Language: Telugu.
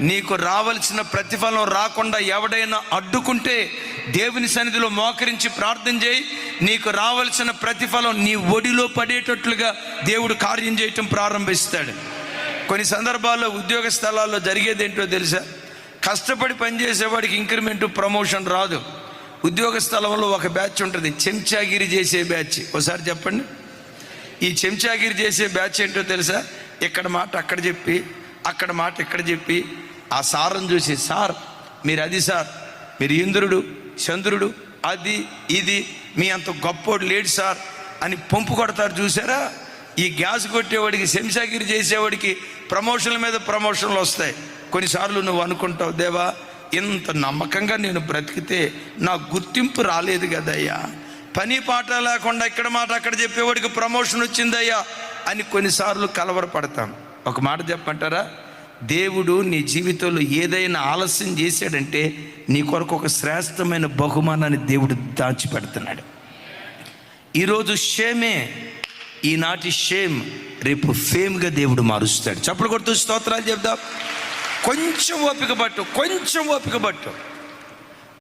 నీకు రావలసిన ప్రతిఫలం రాకుండా ఎవడైనా అడ్డుకుంటే దేవుని సన్నిధిలో మోకరించి ప్రార్థన చేయి. నీకు రావలసిన ప్రతిఫలం నీ ఒడిలో పడేటట్లుగా దేవుడు కార్యం చేయటం ప్రారంభిస్తాడు. కొన్ని సందర్భాల్లో ఉద్యోగ స్థలాల్లో జరిగేది ఏంటో తెలుసా? కష్టపడి పనిచేసేవాడికి ఇంక్రిమెంట్ ప్రమోషన్ రాదు. ఉద్యోగ స్థలంలో ఒక బ్యాచ్ ఉంటుంది చెంచాగిరి చేసే బ్యాచ్. ఒకసారి చెప్పండి. ఈ చెంచాగిరి చేసే బ్యాచ్ ఏంటో తెలుసా? ఇక్కడ మాట అక్కడ చెప్పి అక్కడ మాట ఇక్కడ చెప్పి ఆ సార్ని చూసి సార్ మీరు అది సార్ మీరు ఇంద్రుడు చంద్రుడు అది ఇది మీ అంత గొప్పోడు లేడు సార్ అని పంపు కొడతారు చూసారా? ఈ గ్యాస్ కొట్టేవాడికి శంసాగిరి చేసేవాడికి ప్రమోషన్ల మీద ప్రమోషన్లు వస్తాయి. కొన్నిసార్లు నువ్వు అనుకుంటావు దేవా ఇంత నమ్మకంగా నేను బ్రతికితే నా గుర్తింపు రాలేదు కదయ్యా. పని పాట లేకుండా ఇక్కడ మాట అక్కడ చెప్పేవాడికి ప్రమోషన్ వచ్చిందయ్యా అని కొన్నిసార్లు కలవరపడతాం. ఒక మాట చెప్పంటారా దేవుడు నీ జీవితంలో ఏదైనా ఆలస్యం చేశాడంటే నీ కొరకు ఒక శ్రేష్టమైన బహుమానాన్ని దేవుడు దాచిపెడుతున్నాడు. ఈరోజు షేమే ఈనాటి షేమ్ రేపు ఫేమ్గా దేవుడు మారుస్తాడు. చప్పుడు కొడుతూ స్తోత్రాలు చెప్దాం. కొంచెం ఓపిక పట్టు కొంచెం ఓపిక పట్టు.